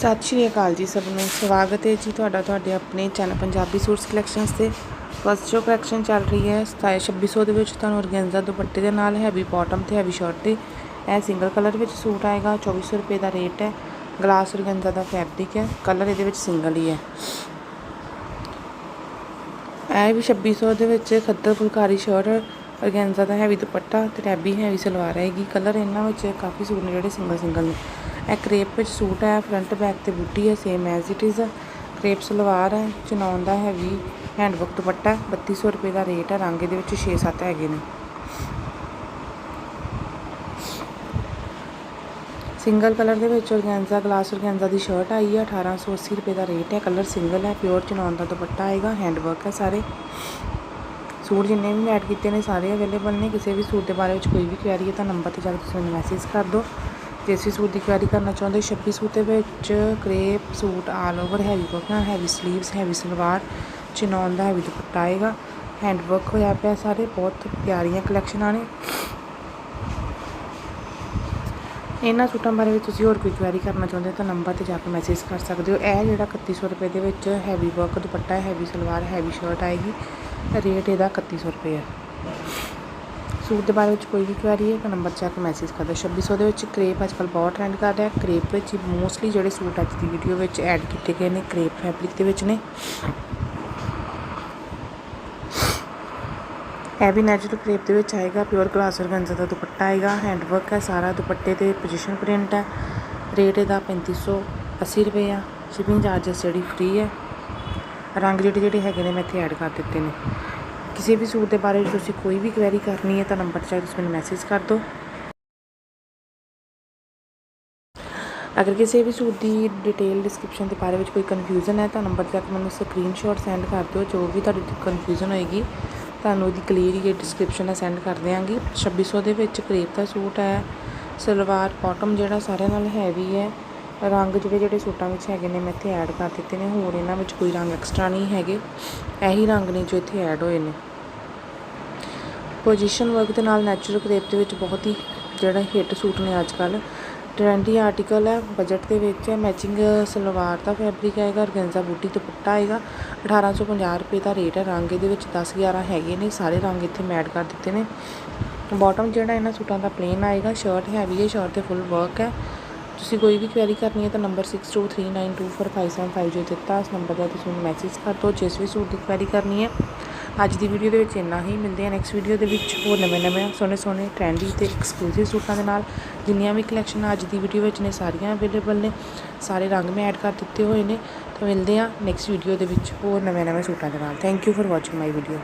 ਸਤਿ ਸ਼੍ਰੀ ਅਕਾਲ ਜੀ ਸਭ ਨੂੰ। ਸਵਾਗਤ ਹੈ ਜੀ ਤੁਹਾਡਾ ਤੁਹਾਡੇ ਆਪਣੇ ਚੈਨਲ ਪੰਜਾਬੀ ਸੂਟਸ ਕਲੈਕਸ਼ਨਸ ਤੇ। ਫਸਟ ਸ਼ੋ ਕਲੈਕਸ਼ਨ ਚੱਲ ਰਹੀ ਹੈ 2700 ਦੇ ਵਿੱਚ ਤੁਹਾਨੂੰ ਔਰਗੈਂਜ਼ਾ ਦੁਪੱਟੇ ਦੇ ਨਾਲ ਹੈਵੀ ਬਾਟਮ ਤੇ ਹੈਵੀ ਸ਼ਰਟ ਤੇ ਇਹ ਸਿੰਗਲ ਕਲਰ ਵਿੱਚ ਸੂਟ ਆਏਗਾ। 2400 ਰੁਪਏ ਦਾ ਰੇਟ ਹੈ। ਗਲਾਸ ਔਰਗੈਂਜ਼ਾ ਦਾ ਫੈਬਰਿਕ ਹੈ। ਕਲਰ ਇਹਦੇ ਵਿੱਚ ਸਿੰਗਲ ਹੀ ਹੈ। ਇਹ ਵੀ 2600 ਦੇ ਵਿੱਚ ਖੱਦਰ ਫੁਲਕਾਰੀ ਸ਼ਰਟ ਔਰਗੈਂਜ਼ਾ ਦਾ ਹੈਵੀ ਦੁਪੱਟਾ ਤੇ ਰੈਬੀ ਹੈਵੀ ਸਲਵਾਰ ਆਏਗੀ। ਕਲਰ ਇਹਨਾਂ ਵਿੱਚ ਕਾਫੀ ਸੂਟ ਨੇ ਜਿਹੜੇ ਸਿੰਗਲ ਸਿੰਗਲ ਨੇ। ਇਹ ਕਰੇਪ ਵਿੱਚ ਸੂਟ ਹੈ ਫਰੰਟ ਬੈਕ ਤੇ ਬੂਟੀ ਹੈ same as it is crepe salwar ਹੈ ਚਨਾਉਣ ਦਾ ਹੈਵੀ ਹੈਂਡਵਰਕ ਦੁਪੱਟਾ 3200 ਰੁਪਏ ਦਾ ਰੇਟ ਹੈ, ਰੰਗ ਇਹਦੇ ਵਿੱਚ 6-7 ਹੈਗੇ ਨੇ। ਸਿੰਗਲ ਕਲਰ ਦੇ ਵਿੱਚ ਔਰਗੈਂਜ਼ਾ ਗਲਾਸ ਔਰਗੈਂਜ਼ਾ ਦੀ ਸ਼ਰਟ ਆਈ ਹੈ 1880 ਰੁਪਏ ਦਾ ਰੇਟ ਹੈ ਕਲਰ ਸਿੰਗਲ ਹੈ ਪਿਓਰ ਚਨੌਨ ਦਾ ਦੁਪੱਟਾ ਆਏਗਾ ਹੈਂਡਵਰਕ ਹੈ ਸਾਰੇ। ਸੂਟ ਜਿੰਨੇ ਵੀ ਐਡ ਕੀਤੇ ਨੇ, ਸਾਰੇ ਅਵੇਲੇਬਲ ਨੇ। ਕਿਸੇ ਵੀ ਸੂਟ ਦੇ ਬਾਰੇ ਵਿੱਚ ਕੋਈ ਵੀ ਕੁਐਰੀ ਹੈ ਤਾਂ ਨੰਬਰ ਤੇ ਜਾ ਕੇ ਤੁਸੀਂ ਮੈਨੂੰ ਮੈਸੇਜ ਕਰ ਦਿਓ। ਦੇਸੀ ਸੂਟ ਦੀ ਕੁਐਰੀ ਕਰਨਾ ਚਾਹੁੰਦੇ। 26 ਸੂਟ ਦੇ ਵਿੱਚ crepe suit all over heavy work ਨਾਲ heavy sleeves heavy salwar chinon ਦਾ ਹੈਵੀ ਦੁਪੱਟਾ ਆਏਗਾ। ਹੈਂਡ ਵਰਕ ਹੋਇਆ ਪਿਆ ਸਾਰੇ, ਬਹੁਤ ਪਿਆਰੀਆਂ ਕਲੈਕਸ਼ਨਾਂ ਨੇ। ਇਹਨਾਂ ਸੂਟਾਂ ਬਾਰੇ ਵੀ ਤੁਸੀਂ ਹੋਰ ਕੋਈ ਕੁਐਰੀ ਕਰਨਾ ਚਾਹੁੰਦੇ ਹੋ ਤਾਂ ਨੰਬਰ ਤੇ ਜਾ ਕੇ ਮੈਸੇਜ ਕਰ ਸਕਦੇ ਹੋ। ਇਹ ਜਿਹੜਾ 3100 ਰੁਪਏ ਦੇ ਵਿੱਚ heavy work dupatta heavy salwar heavy shirt ਆਏਗੀ। ਰੇਟ ਇਹਦਾ 3100 ਰੁਪਏ ਹੈ। ਸੂਟ ਦੇ ਬਾਰੇ ਵਿੱਚ ਕੋਈ ਵੀ ਕੁਐਰੀ ਹੈ ਤਾਂ ਨੰਬਰ ਚੈੱਕ ਮੈਸੇਜ ਕਰ ਦਿਓ। 2600 ਦੇ ਵਿੱਚ ਕਰੇਪ ਅੱਜ ਕੱਲ੍ਹ ਬਹੁਤ ਟ੍ਰੈਂਡ ਕਰ ਰਿਹਾ। ਕਰੇਪ ਵਿੱਚ ਮੋਸਟਲੀ ਜਿਹੜੇ ਸੂਟ ਅੱਜ ਦੀ ਵੀਡੀਓ ਵਿੱਚ ਐਡ ਕੀਤੇ ਗਏ ਨੇ, ਕਰੇਪ ਫੈਬਰਿਕ ਦੇ ਵਿੱਚ ਨੇ। ਇਹ ਵੀ ਨੈਚੁਰਲ ਕਰੇਪ ਦੇ ਵਿੱਚ ਆਏਗਾ। ਪਿਓਰ ਗਲਾਸ ਔਰਗੈਂਜ਼ਾ ਦਾ ਦੁਪੱਟਾ ਆਏਗਾ। ਹੈਂਡ ਵਰਕ ਹੈ, ਸਾਰਾ ਦੁਪੱਟੇ ਤੇ ਪੋਜੀਸ਼ਨ ਪ੍ਰਿੰਟ ਹੈ। ਰੇਟ ਇਹਦਾ 3580 ਰੁਪਏ ਆ। ਸ਼ਿਪਿੰਗ ਚਾਰजेस ਜਿਹੜੀ ਫ੍ਰੀ ਹੈ। ਰੰਗ ਜਿਹੜੇ ਜਿਹੜੇ ਹੈਗੇ ਨੇ, ਮੈਂ ਇੱਥੇ ਐਡ ਕਰ ਦਿੱਤੇ ਨੇ। ਕਿਸੇ ਵੀ ਸੂਟ ਦੇ ਬਾਰੇ ਵਿੱਚ ਤੁਸੀਂ ਕੋਈ ਵੀ ਕੁਐਰੀ ਕਰਨੀ ਹੈ ਤਾਂ ਨੰਬਰ 'ਤੇ ਤੁਸੀਂ ਮੈਨੂੰ ਮੈਸੇਜ ਕਰ ਦਿਓ। ਅਗਰ ਕਿਸੇ ਵੀ ਸੂਟ ਦੀ ਡਿਟੇਲ ਡਿਸਕ੍ਰਿਪਸ਼ਨ ਦੇ ਬਾਰੇ ਵਿੱਚ ਕੋਈ ਕਨਫਿਊਜ਼ਨ ਹੈ ਤਾਂ ਨੰਬਰ 'ਤੇ ਆ ਕੇ ਮੈਨੂੰ ਸਕਰੀਨਸ਼ਾਟ ਸੈਂਡ ਕਰ ਦਿਓ, ਜੋ ਵੀ ਤੁਹਾਡੀ ਕਨਫਿਊਜ਼ਨ ਹੋਏਗੀ, ਤੁਹਾਨੂੰ ਉਹਦੀ ਕਲੀਅਰ ਹੀ ਡਿਸਕ੍ਰਿਪਸ਼ਨ ਹੈ ਸੈਂਡ ਕਰ ਦਿਆਂਗੀ। 2600 ਦੇ ਵਿੱਚ ਕਰੇਪ ਦਾ ਸੂਟ ਹੈ, ਸਲਵਾਰ ਬਾਟਮ ਜਿਹੜਾ ਸਾਰਿਆਂ ਨਾਲ ਹੈਵੀ ਹੈ, ਰੰਗ ਜਿਹੜੇ ਜਿਹੜੇ ਸੂਟਾਂ ਵਿੱਚ ਹੈਗੇ ਨੇ ਮੈਂ ਇੱਥੇ ਐਡ ਕਰ ਦਿੱਤੇ ਨੇ, ਹੋਰ ਇਹਨਾਂ ਵਿੱਚ ਕੋਈ ਰੰਗ ਐਕਸਟਰਾ ਨਹੀਂ ਹੈਗੇ, ਇਹੀ ਰੰਗ ਨੇ ਜੋ ਇੱਥੇ ਐਡ ਹੋਏ ਨੇ। ਪੋਜੀਸ਼ਨ ਵਰਕ ਦੇ ਨਾਲ ਨੈਚੁਰਲ ਕਰੇਪ ਦੇ ਵਿੱਚ ਬਹੁਤ ਹੀ ਜਿਹੜਾ ਹਿੱਟ ਸੂਟ ਨੇ ਅੱਜ ਕੱਲ ਟ੍ਰੈਂਡੀ ਆਰਟੀਕਲ ਹੈ ਬਜਟ ਦੇ ਵਿੱਚ ਹੈ ਮੈਚਿੰਗ ਸਲਵਾਰ ਦਾ ਫੈਬਰਿਕ ਆਏਗਾ ਔਰਗੈਂਜ਼ਾ ਬੂਟੀ ਦੁਪੱਟਾ ਆਏਗਾ। 1850 ਰੁਪਏ ਦਾ ਰੇਟ ਹੈ, ਰੰਗ ਇਹਦੇ ਵਿੱਚ 10 11 ਹੈਗੇ ਨੇ, ਸਾਰੇ ਰੰਗ ਇੱਥੇ ਮੈਡ ਕਰ ਦਿੱਤੇ ਨੇ। ਬਾਟਮ ਜਿਹੜਾ ਇਹਨਾਂ ਸੂਟਾਂ ਦਾ ਪਲੇਨ ਆਏਗਾ ਸ਼ਰਟ ਹੈਵੀ ਹੈ ਸ਼ਰਟ ਤੇ ਫੁੱਲ ਵਰਕ ਹੈ। ਤੁਸੀਂ ਕੋਈ ਵੀ ਕੁਐਰੀ ਕਰਨੀ ਹੈ ਤਾਂ ਨੰਬਰ 6239245750 ਜੋ ਦਿੱਤਾ, ਇਸ ਨੰਬਰ ਦਾ ਤੁਸੀਂ ਮੈਨੂੰ ਮੈਸੇਜ ਕਰ ਦਿਓ, ਜਿਸ ਵੀ ਸੂਟ ਦੀ ਕੁਐਰੀ ਕਰਨੀ ਹੈ। ਅੱਜ ਦੀ ਵੀਡੀਓ ਦੇ ਵਿੱਚ ਇੰਨਾ ਹੀ। ਮਿਲਦੇ ਆ ਨੈਕਸਟ ਵੀਡੀਓ ਦੇ ਵਿੱਚ। ਹੋਰ ਨਵੇਂ ਨਵੇਂ ਸੋਹਣੇ ਸੋਹਣੇ ਟ੍ਰੈਂਡੀ ਤੇ ਐਕਸਕਲੂਸਿਵ ਸੂਟਾਂ ਦੇ ਨਾਲ। ਜਿੰਨੀਆਂ ਵੀ ਕਲੈਕਸ਼ਨ ਅੱਜ ਦੀ ਵੀਡੀਓ ਵਿੱਚ ਨੇ, ਸਾਰੀਆਂ ਅਵੇਲੇਬਲ ਨੇ। ਸਾਰੇ ਰੰਗ ਮੈਂ ਐਡ ਕਰ ਦਿੱਤੇ ਹੋਏ ਨੇ। ਤਾਂ ਮਿਲਦੇ ਆ ਨੈਕਸਟ ਵੀਡੀਓ ਦੇ ਵਿੱਚ ਹੋਰ ਨਵੇਂ ਨਵੇਂ ਸੂਟਾਂ ਦੇ ਨਾਲ। Thank you for watching my video